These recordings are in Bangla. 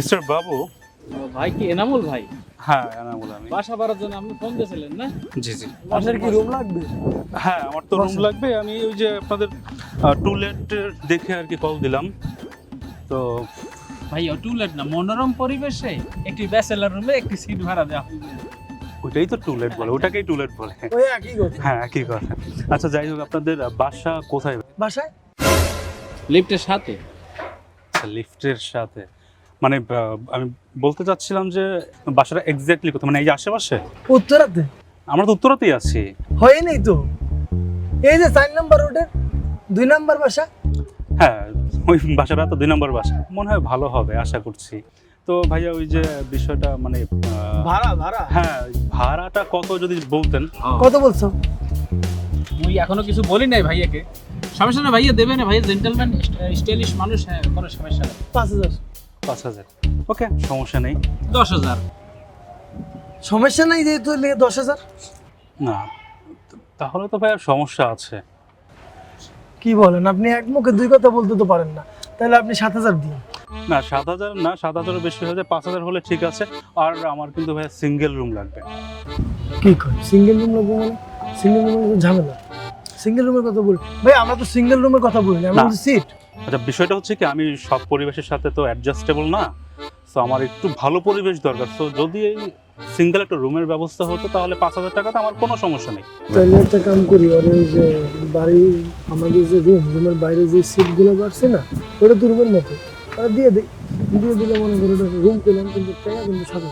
মিস্টার বাবু? ভাই কি এনামুল ভাই? হ্যাঁ এনামুল আমি। বাসা বাড়ার জন্য আপনি ফোন দিয়েছিলেন না? জি জি। আপনার কি রুম লাগবে? হ্যাঁ আমার তো রুম লাগবে। আমি ওই যে আপনাদের টুলেট দেখে আর কি কল দিলাম। তো ভাই টুলেট না মনোরম পরিবেশে একটি ব্যাচেলার রুমে একটি সিট ভাড়া দেওয়া হবে। ওইটাই তো টুলেট বলে ওটাকেই টুলেট বলে। ওই একই কথা। হ্যাঁ আচ্ছা যাই হোক আপনাদের বাসা কোথায়? বাসায়? লিফটের সাথে? লিফটের সাথে। মানে আমি বলতে চাচ্ছিলাম যে বাসাটা এক্স্যাক্টলি কোথায়? মানে এই যে আশেপাশে? উত্তরাতে? আমরা তো উত্তরাতেই আছি। হয় নাই তো। এই যে চার নম্বর রোডের দুই নম্বর বাসা? হ্যাঁ ওই বাসাটা তো দুই নম্বর বাসা। মনে হয় ভালো হবে আশা করছি। তো ভাইয়া ওই যে বিষয়টা মানে ভাড়া ভাড়া? হ্যাঁ ভাড়াটা কত যদি বলতেন? কত বলছো? মুই এখনও কিছু বলি নাই ভাইয়াকে। সমস্যা না ভাইয়া দেবে না ভাইয়া জেন্টেলম্যান স্টাইলিশ মানুষ হ্যাঁ কোনো সমস্যা নেই। পাঁচ হাজার। পাঁচ হাজার। ওকে সমস্যা নেই। দশ হাজার। সমস্যা নাই যেহেতু দশ হাজার? না তাহলে তো ভাইয়া সমস্যা আছে। কি বলেন আপনি এক মুখে দুই কথা বলতে তো পারেন না। তাহলে আপনি সাত হাজার দিন। না সাত হাজার না সাত হাজারও বেশি হয়ে যায়। পাঁচ হাজার হলে ঠিক আছে। আর আমার কিন্তু ভাইয়া সিঙ্গেল রুম লাগবে। কি কর সিঙ্গেল রুম লাগবে মানে? সিঙ্গেল রুমের ঝামেলা? সিঙ্গেল রুমের কথা বলি ভাই আমরা তো সিঙ্গেল রুমের কথা বলি না আমরা সিট আচ্ছা বিষয়টা হচ্ছে কি আমি সব পরিবেশের সাথে তো অ্যাডজাস্টেবল না তো আমার একটু ভালো পরিবেশ দরকার। তো যদি এই সিঙ্গেল একটা রুমের ব্যবস্থা হতো তাহলে পাঁচ হাজার টাকাতে আমার কোনো সমস্যা নেই। তাহলে একটা কাম করি আর ওই যে বাড়ি আমাদের যে রুম রুমের বাইরে যে সিটগুলো বাড়ছে না ওটা তো রুমের মতো। ওটা দিয়ে দিই দিয়ে দিলে মনে করো রুম পেলাম কিন্তু টাকা কিন্তু সাথে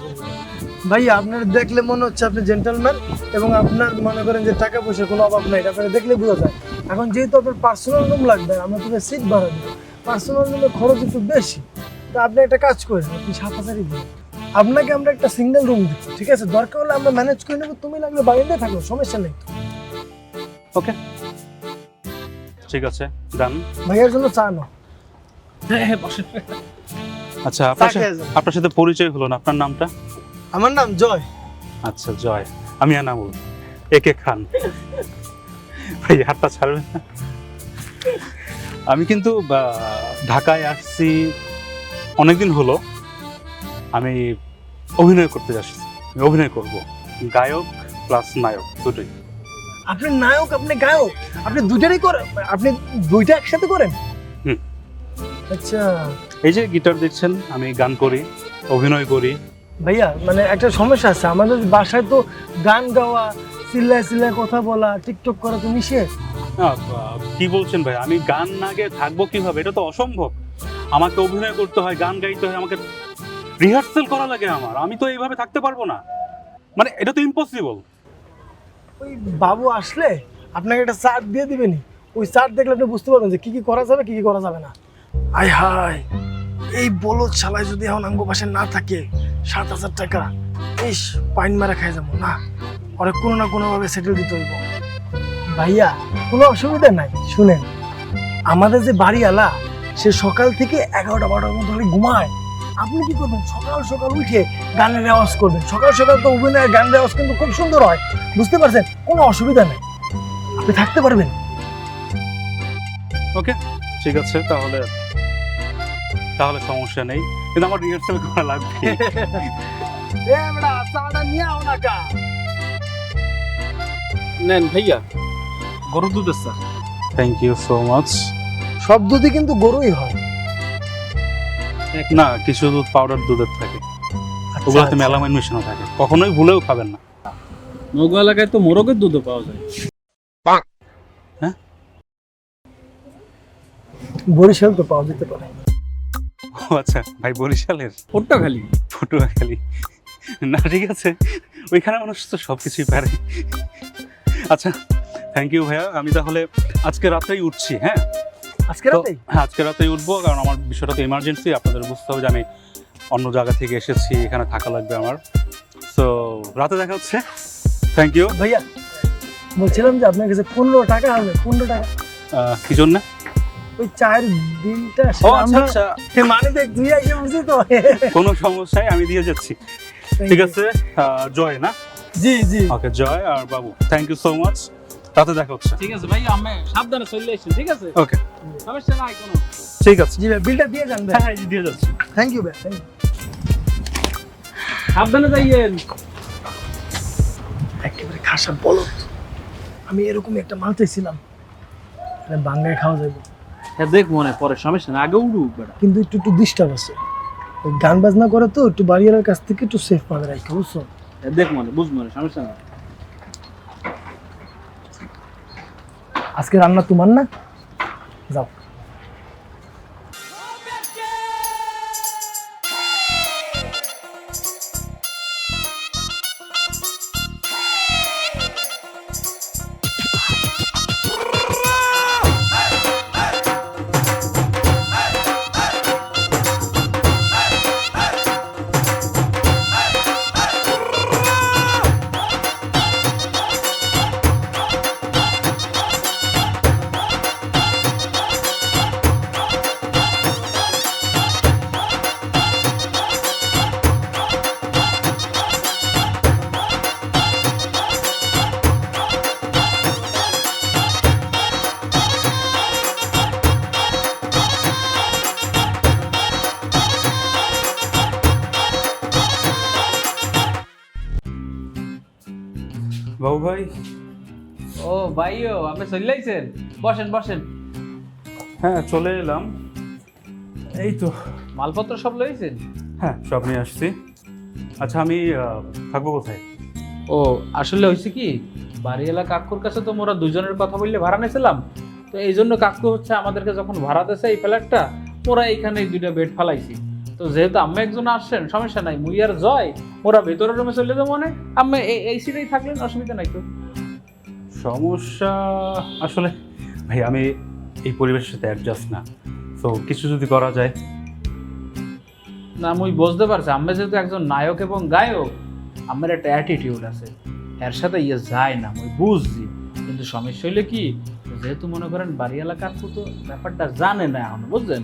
ভাই আপনার দেখলে মনে হচ্ছে আপনি জেন্টলম্যান এবং আপনার মনে করেন যে টাকা পয়সার কোনো অভাব নাই এটা আপনারা দেখলে বোঝা যায়। এখন যেহেতু আপনার পার্সোনাল রুম লাগবে আমরা তোকে সিট ভাড়া দেবো। পার্সোনাল রুমের খরচ একটু বেশি। তো আপনি একটা কাজ করেন আপনি সাত হাজারই দিন। আপনাকে আমরা একটা সিঙ্গেল রুম দিচ্ছি ঠিক আছে? দরকার হলে আমরা ম্যানেজ করে নেব তুমি লাগলে বাড়িতে থাকো সমস্যা নেই। ওকে ঠিক আছে ডান ভাইয়ার জন্য চা না হ্যাঁ হ্যাঁ আচ্ছা আপনার সাথে আপনার সাথে পরিচয় হলো না আপনার নামটা? আমার নাম জয়। আচ্ছা জয়। আমি আনামুল একে খান। ভাই হাতটা ছাড়বেন না। আমি কিন্তু ঢাকায় আসছি অনেকদিন হলো। আমি অভিনয় করতে যাচ্ছি। আমি অভিনয় করব। গায়ক প্লাস নায়ক দুটোই। আপনি নায়ক আপনি গায়ক। আপনি দুটারই করেন আপনি দুইটা একসাথে করেন। আচ্ছা। এই যে গিটার দেখছেন আমি গান করি অভিনয় করি। ভাইয়া মানে একটা সমস্যা আছে। আমাদের বাসায় তো গান গাওয়া চিল্লায় চিল্লায় কথা বলা টিকটক করা তো নিষেধ আহ, কি বলছেন ভাই? আমি গান না গেয়ে থাকব কীভাবে? এটা তো অসম্ভব। আমাকে অভিনয় করতে হয় গান গাইতে হয় আমাকে রিহার্সেল করা লাগে আমার। আমি তো এইভাবে থাকতে পারব না। মানে এটা তো ইম্পসিবল ওই বাবু আসলে আপনাকে একটা চার্ট দিয়ে দিবেনি। ওই চার্ট দেখলে আপনি বুঝতে পারবেন যে কি কি করা যাবে কি কি করা যাবে না। আয় হায়! এই বলদ শালায় যদি এখন আঙ্গ পাশে না থাকে, সাত হাজার টাকা, ইস, পাইন মারা খাই যাব, না? ওরে কোনো না কোনোভাবে সেটেল দিতে হইব। ভাইয়া, কোনো অসুবিধা নাই, শুনেন। আমাদের যে বাড়িওয়ালা, সে সকাল থেকে এগারোটা বারোটার মধ্যে ঘুমায়। আপনি কি করবেন? সকাল সকাল উঠে গানের রেওয়াজ করবেন। সকাল সকাল তো অভিনয়ের গান রেওয়াজ কিন্তু খুব সুন্দর হয়। বুঝতে পারছেন? কোনো অসুবিধা নেই। আপনি থাকতে পারবেন। ওকে, ঠিক আছে, তাহলে তাহলে সমস্যা নেই। কিন্তু আমার রিহার্সেল করা লাগবে। নেন ভাইয়া গরুর দুধের চা থ্যাংক ইউ সো মাচ সব দুধই কিন্তু গরুই হয়। না কিছু দুধ পাউডার দুধের থাকে। আচ্ছা, ওগুলোতে মেলামাইন মেশানো থাকে। কখনোই ভুলেও খাবেন না। নৌকা এলাকায় তো মোরগের দুধও পাওয়া যায়। হ্যাঁ? বরিশাল তো পাওয়া যেতে পারে। আচ্ছা ভাই বরিশালের? ওটা খালি? পটুয়াখালী না ঠিক আছে। ওইখানে মানুষ তো সব কিছুই পারে। আচ্ছা থ্যাংক ইউ ভাইয়া। আমি তাহলে আজকে রাতেই উঠছি হ্যাঁ? আজকে রাতেই? হ্যাঁ আজকে রাতেই উঠবো কারণ আমার বিষয়টা তো ইমার্জেন্সি আপনাদের বুঝতে হবে যে আমি অন্য জায়গা থেকে এসেছি এখানে থাকা লাগবে আমার। তো রাতে দেখা হচ্ছে। থ্যাংক ইউ ভাইয়া বলছিলাম যে আপনার কাছে পনেরো টাকা হবে পনেরো টাকা। কি জন্য? ওই চায়ের বিলটা ও আচ্ছা আচ্ছা। মানে দেখ তুই আইসে বুঝছি তো। কোনো সমস্যায় আমি দিয়ে যাচ্ছি। ঠিক আছে? আহ, জয় না? জি জি। ওকে জয় আর বাবু থ্যাংক ইউ সো মাচ রাতে দেখা হচ্ছে। ঠিক আছে ভাইয়া আমি সাবধানে চলে ঠিক আছে? ওকে। সমস্যা নাই কোনো। ঠিক আছে। জি ভাই বিলটা দিয়ে যান ভাই। হ্যাঁ হ্যাঁ দিয়ে যাচ্ছি। থ্যাংক ইউ ভাই থ্যাংক ইউ সাবধানে যাইয়েন। একেবারে খাসা বলত আমি এরকম একটা মাল চাইছিলাম। মানে বাংলায় খাওয়া যাবে। হ্যাঁ দেখ মনে পরে সমস্যা না আগে উড়ুক বেটা। কিন্তু একটু একটু ডিস্টার্ব আছে। গান বাজনা করে তো একটু বাড়িওয়ালার কাছ থেকে একটু সেফ পাবে রাখি বুঝছ? হ্যাঁ দেখ মনে বুঝ মনে সমস্যা না আজকে রান্না তোমার না? ভাই। ও ভাইও আপনি চলে আইছেন? বসেন বসেন। হ্যাঁ চলে এলাম। এই তো। মালপত্র সব লইছেন হ্যাঁ সব নিয়ে আসছি। আচ্ছা আমি থাকব কোথায়? ও আসলে হয়েছে কি বাড়িওয়ালা কাকুর কাছে তো মোরা দুজনের কথা বললে ভাড়া নিয়েছিলাম। তো এই জন্য কাকু হচ্ছে আমাদেরকে যখন ভাড়া দিয়েছে এই ফ্ল্যাটটা ওরা এইখানে এই দুইটা বেড ফালাইছি। তো যেহেতু আম্মা একজন আসছেন সমস্যা নাই মুই আর জয় ওরা ভেতরের রুমে চলে যাব মানে আম্মা এই সিটেই থাকলেন অসুবিধা নাই তো। সমস্যা আসলে ভাই আমি এই পরিবেশের সাথে অ্যাডজাস্ট না। তো কিছু যদি করা যায়। না মুই বুঝতে পারছি আম্মা যেহেতু একজন নায়ক এবং গায়ক আমার একটা অ্যাটিটিউড আছে। এর সাথে ইয়ে যায় না মুই বুঝছি। কিন্তু সমস্যা হইলে কি যেহেতু মনে করেন বাড়িওয়ালা কাকু তো ব্যাপারটা জানে না এখন বুঝলেন?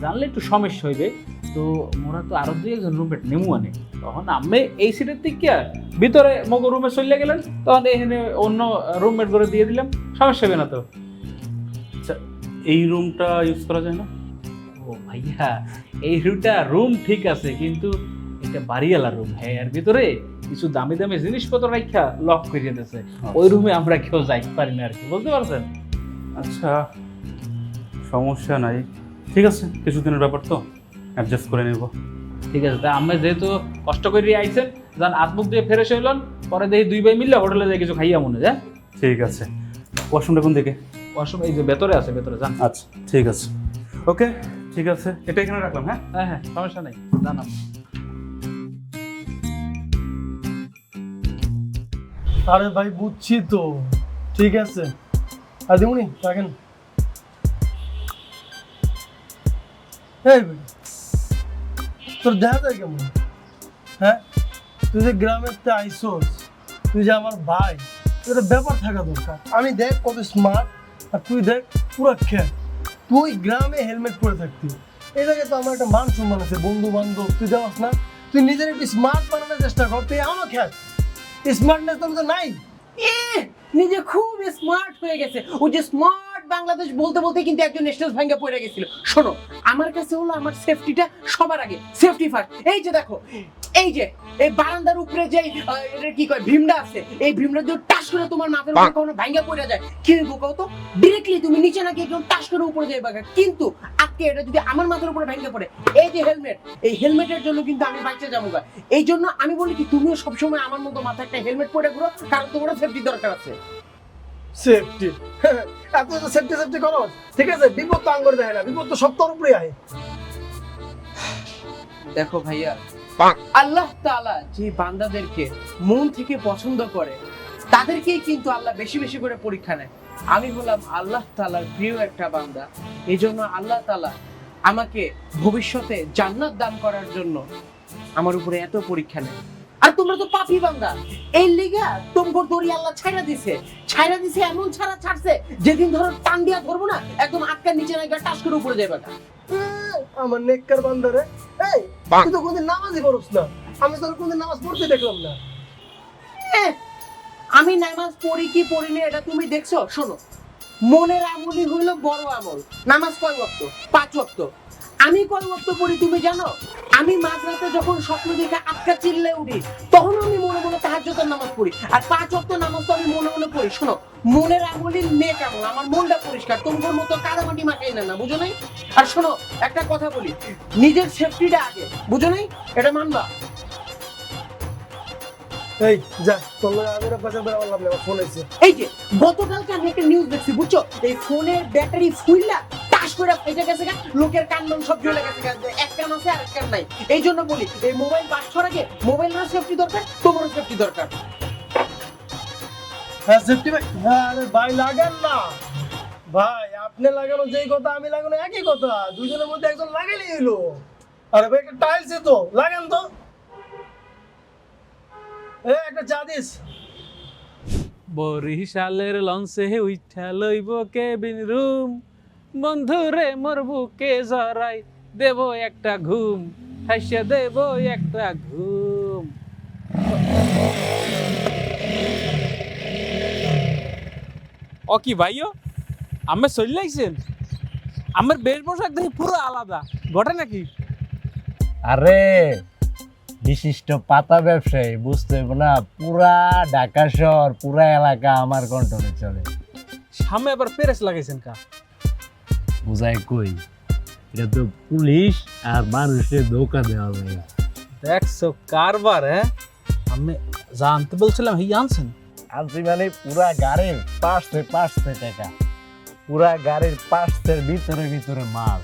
জানলে একটু সমস্যা হইবে। তো মোরা তো আরও দুই একজন রুমমেট নেমু আনে। তখন আমি এই সিটের দিকে ভিতরে মগো রুমে চলে গেলেন তখন এখানে অন্য রুমমেট করে দিয়ে দিলাম। সমস্যা হবে না তো। আচ্ছা এই রুমটা ইউজ করা যায় না? ও ভাইয়া এই রুমটা রুম ঠিক আছে কিন্তু এটা বাড়িওয়ালা রুম হ্যাঁ এর ভিতরে কিছু দামি দামি জিনিসপত্র রাখা লক করিয়ে দিয়েছে। ওই রুমে আমরা কেউ যাইতে পারি না আর কি বুঝতে পারছেন? আচ্ছা সমস্যা নাই। ঠিক আছে কিছুদিনের ব্যাপার তো। অ্যাডজাস্ট করে নেব। ঠিক আছে তা আমরা যেহেতু কষ্ট করে আইছেন যান আত্মুখ দিয়ে ফেরেস হইলেন পরে দেখি দুই ভাই মিললে হোটেলে যাই কিছু খাইয়া মনে যায়। ঠিক আছে। ওয়াশরুমটা কোন দিকে? অসম এই যে ভেতরে আছে ভেতরে যান আচ্ছা ঠিক আছে। ওকে ঠিক আছে। এটা এখানে রাখলাম হ্যাঁ? হ্যাঁ হ্যাঁ সমস্যা নেই জানাম আরে ভাই বুঝছি তো। ঠিক আছে। আর দিমুনি রাখেন। এই তোর দেখা যায় কেমন? হ্যাঁ? তুই যে গ্রামের তে আইসোস, তুই যে আমার ভাই, তোর ব্যাপার থাকা দরকার। আমি দেখ কত স্মার্ট আর তুই দেখ পুরো খেয়ে তুই গ্রামে হেলমেট পরে থাকতি। এটাকে তো আমার একটা মান সম্মান আছে বন্ধু বান্ধব তুই যাওয়াস না? তুই নিজের একটু স্মার্ট বানানোর চেষ্টা কর, তুই আমার খেয়ে স্মার্টনেস তোর মধ্যে নাই? নিজে খুব স্মার্ট হয়ে গেছে। ও যে স্মার্ট বাংলাদেশ বলতে বলতে কিন্তু একজন স্টেজ ভাঙ্গা পড়ে গেছিল। শোনো আমার কাছে হলো আমার সেফটিটা সবার আগে সেফটি ফার্স্ট এই যে দেখো এই যে এই বারান্দার উপরে যে এটা কি কয় ভীমটা আছে এই ভীমটা যদি টাস করে তোমার মাথার উপরে কোনো ভাঙ্গা পড়ে যায় কি হইব কও তো? ডিরেক্টলি তুমি নিচে নাকি একদম টাস করে উপরে যাইবা কিন্তু আজকে এটা যদি আমার মাথার উপরে ভাঙ্গা পড়ে এই যে হেলমেট এই হেলমেটের জন্য কিন্তু আমি বাঁচতে যাব এই জন্য আমি বলি কি তুমিও সবসময় আমার মতো মাথায় একটা হেলমেট পরে ঘুরো কারণ তোমারও সেফটি দরকার আছে। সেফটি এত তো সেফটি সেফটি করো ঠিক আছে বিপদ তো আঙ্গুর দেয় না বিপদ তো সব তোর উপরে আয় দেখো ভাইয়া আল্লাহ তাআলা যে বান্দাদেরকে মন থেকে পছন্দ করে তাদেরকেই কিন্তু আল্লাহ বেশি বেশি করে পরীক্ষা নেয়। আমি হলাম আল্লাহ তাআলার প্রিয় একটা বান্দা। এই জন্য আল্লাহ তাআলা আমাকে ভবিষ্যতে জান্নাত দান করার জন্য আমার উপরে এত পরীক্ষা নেয়। আর তোমরা তো পাপি বান্দা। এই লিগা তোমগর দড়ি আল্লাহ ছাইরা দিছে। ছাইরা দিছে এমন ছাড়া ছাড়ছে যেদিন ধরো টান দিয়া ধরবো না একদম আটকা নিচে না গিয়ে টাস করে উপরে যাবে না। আমার নেককার বান্দারে এই তুই তো কোনদিন নামাজই পড়ছ না। আমি তোর কোনদিন নামাজ পড়তে দেখলাম না। আমি নামাজ পড়ি কি পড়িনি এটা তুমি দেখছ? শোনো মনের আমলই হইল বড় আমল। নামাজ কয় ওয়াক্ত? পাঁচ ওয়াক্ত। আমি কয় ওয়াক্ত পড়ি তুমি জানো? আমি মাঝরাতে যখন স্বপ্ন দেখে আটকা চিল্লে উঠি তখন আমি মনে মনে তাহাজ্জুদের নামাজ পড়ি। আর পাঁচ ওয়াক্ত নামাজ তো আমি মনে মনে পড়ি। শোনো মনের আমলির নেক আমল আমার মনটা পরিষ্কার। তোমার মতো কাদামাটি মাখাই না না বুঝো নাই? আর শোনো একটা কথা বলি। নিজের সেফটিটা আগে বুঝো নাই? এটা মানবা? এই যা আমি বললাম ফোন এই যে গতকালকে আমি একটা নিউজ দেখছি বুঝছ? এই ফোনের ব্যাটারি ফুইলা টাস করে ফেটে গেছে গা, লোকের কান্ডন সব জ্বলে গেছে গা, এক কান আছে আর এক কান নাই। এই জন্য বলি এই মোবাইল বাস আগে মোবাইলের সেফটি দরকার তোমারও সেফটি দরকার। হ্যাঁ সেফটি ভাই। হ্যাঁ আরে ভাই লাগান না। ভাই আপনি লাগানো যেই কথা আমি লাগানো একই কথা। দুজনের মধ্যে একজন লাগাইলেই হলো আরে ভাই একটা টাইলস তো লাগান তো। এ একটা চা দিস। বরিশালের লঞ্চে উঠা লইব কেবিন রুম। বন্ধুরে মোর বুকে জড়াই দেব একটা ঘুম হাসিয়া দেব একটা ঘুম। ও কি ভাইও আমি চলে আইছেন আমার বেশ পোশাক দেখি পুরো আলাদা ঘটে নাকি? আরে বিশিষ্ট পাতা ব্যবসায়ী বুঝতে হইব না পুরা ঢাকা শহর পুরা এলাকা আমার কন্ট্রোলে চলে। সামনে আবার পেরেস লাগাইছেন কা? বুঝাই কই? এটা তো পুলিশ আর মানুষের ধোকা দেওয়া যায় দেখছ কারবার হ্যাঁ? আমি জানতে বলছিলাম হি আনছেন? আনছি মানে পুরা গাড়ির পাঁচতে পাঁচতে টাকা। পুরা গাড়ির পাঁচতের ভিতরে ভিতরে মাল।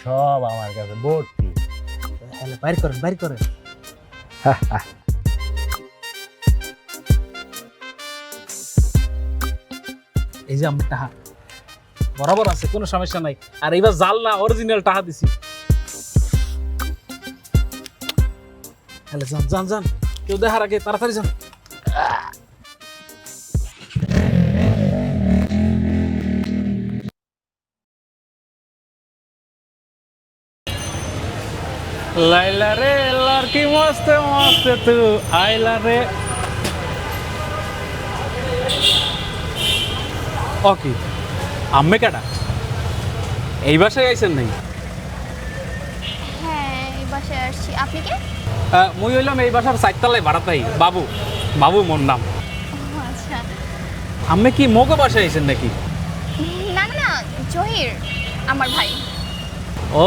সব আমার কাছে ভর্তি। তাহলে বাইর করেন বাইর করেন। এই যে আমার টাহা বরাবর আছে কোনো সমস্যা নাই। আর এইবার জাল না অরিজিনাল টাহা দিছি। তাহলে যান যান যান। কেউ দেখার আগে তাড়াতাড়ি যান। লাইলা রে লড়কি মস্ত মস্ত তু আইলা রে। ওকে আম্মে কাটা এই বাসায় আইছেন নাই? হ্যাঁ এই বাসায় আসছি। আপনি কে? মুই হইলাম এই বাসার চারতলায় ভাড়াতাই বাবু বাবু মোর নাম। আচ্ছা। আম্মে কি মোগো বাসায় আইছেন নাকি? না না জহির আমার ভাই। ও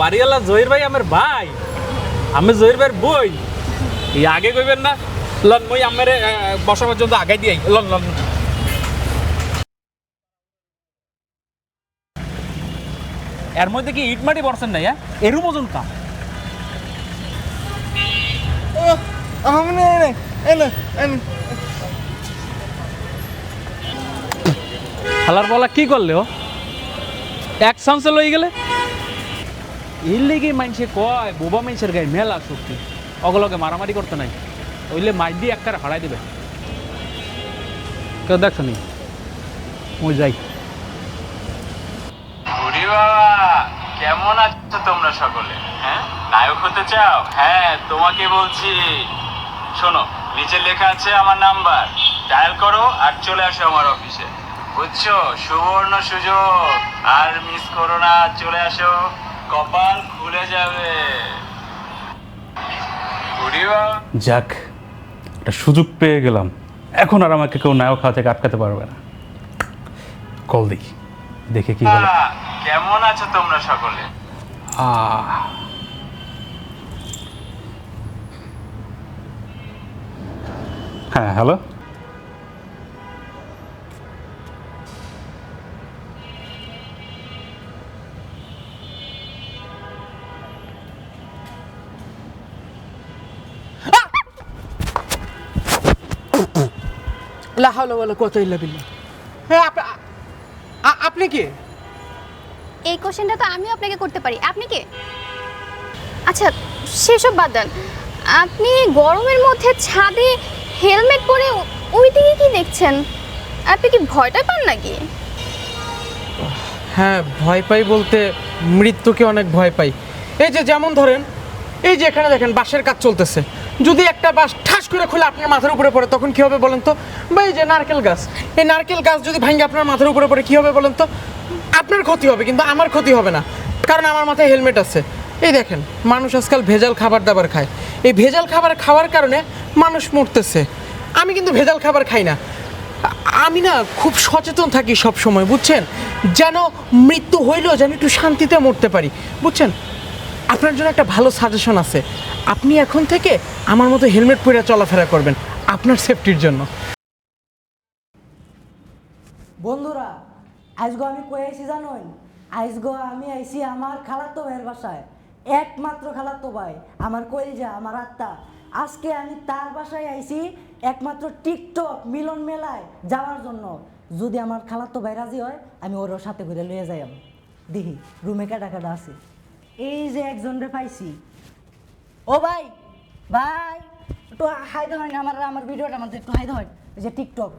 বাড়িওয়ালা জহির ভাই আমার ভাই? আমি জহির ভাইয়ের বই? আগে কইবেন না? লন মই আমার বসা পর্যন্ত আগাই দিই লন লন। এর মধ্যে কি ইট মাটি বরছেন নাই। হ্যাঁ এরু মজন কাম হালার বলা কি করলে ও? এক চান্সে লই গেলে? এর লেগে মানুষে কয় বোবা মানুষের গায়ে মেলা শক্তি। অগলকে মারামারি করতে নাই। ওইলে মাইর দিয়ে একটা হারাই দেবে। কেউ দেখছ নি? যাই। কেমন আছো তোমরা সকলে? হ্যাঁ? নায়ক হতে চাও? হ্যাঁ তোমাকে বলছি। শোনো, নিচে লেখা আছে আমার নাম্বার। ডায়াল করো আর চলে আসো আমার অফিসে। বুঝছ? সুবর্ণ সুযোগ। আর মিস করো না, চলে আসো। কপাল খুলে যাবে। যাক, একটা সুযোগ পেয়ে গেলাম। এখন আর আমাকে কেউ নায়ক থেকে আটকাতে পারবে না। কল দেখি। দেখে কি বলে কেমন আছো তোমরা সকলে? আহ। হ্যাঁ হ্যালো? লা হাওলা ওয়ালা কুওয়াতা ইল্লা বিল্লাহ। হ্যাঁ আপনি কে? এই কোশ্চেনটা তো আমিও আপনাকে করতে পারি। আপনি কে? আচ্ছা সেসব বাদ দেন। আপনি গরমের মধ্যে ছাদে হেলমেট পরে ওই দিকে কি দেখছেন? আপনি কি ভয়টা পান নাকি? হ্যাঁ ভয় পাই বলতে মৃত্যুকে অনেক ভয় পাই। এই যে যেমন ধরেন এই যে এখানে দেখেন বাঁশের কাজ চলতেছে। যদি একটা বাস ঠাস করে খুলে আপনার মাথার উপরে পড়ে, তখন কি হবে বলেন তো? এই যে নারকেল গাছ, এই নারকেল গাছ যদি ভাঙে আপনার মাথার উপরে পড়ে, কি হবে বলেন তো? আপনার ক্ষতি হবে, কিন্তু আমার ক্ষতি হবে না। কারণ আমার মাথায় হেলমেট আছে। এই দেখেন, মানুষ আজকাল ভেজাল খাবার দাবার খায়। এই ভেজাল খাবার খাওয়ার কারণে মানুষ মরতেছে। আমি কিন্তু ভেজাল খাবার খাই না। আমি না খুব সচেতন থাকি সব সময় বুঝছেন? যেন মৃত্যু হইলেও যেন একটু শান্তিতে মরতে পারি, বুঝছেন? আপনার জন্য একটা ভালো সাজেশন আছে। আপনি এখন থেকে আমার মতো হেলমেট পরে চলাফেরা করবেন, আপনার সেফটির জন্য। বন্ধুরা আজগো আমি কই আইছি জানোই? আজগো আমি আইছি আমার খালাতো ভাইয়ের বাসায়। একমাত্র খালাতো ভাই, আমার কইলজা আমার আত্মা। আজকে আমি তার বাসায় আইছি একমাত্র টিকটক মিলন মেলায় যাওয়ার জন্য। যদি আমার খালাতো ভাই রাজি হয়, আমি ওর সাথে করে লয়ে যাই দেখি রুমে কাটা কাটা আছে। এই যে একজন রে পাইছি। ও ভাই ভাই, একটু হাই হয় না আমার আমার ভিডিওটা আমাদের একটু হাই হয় যে টিকটক।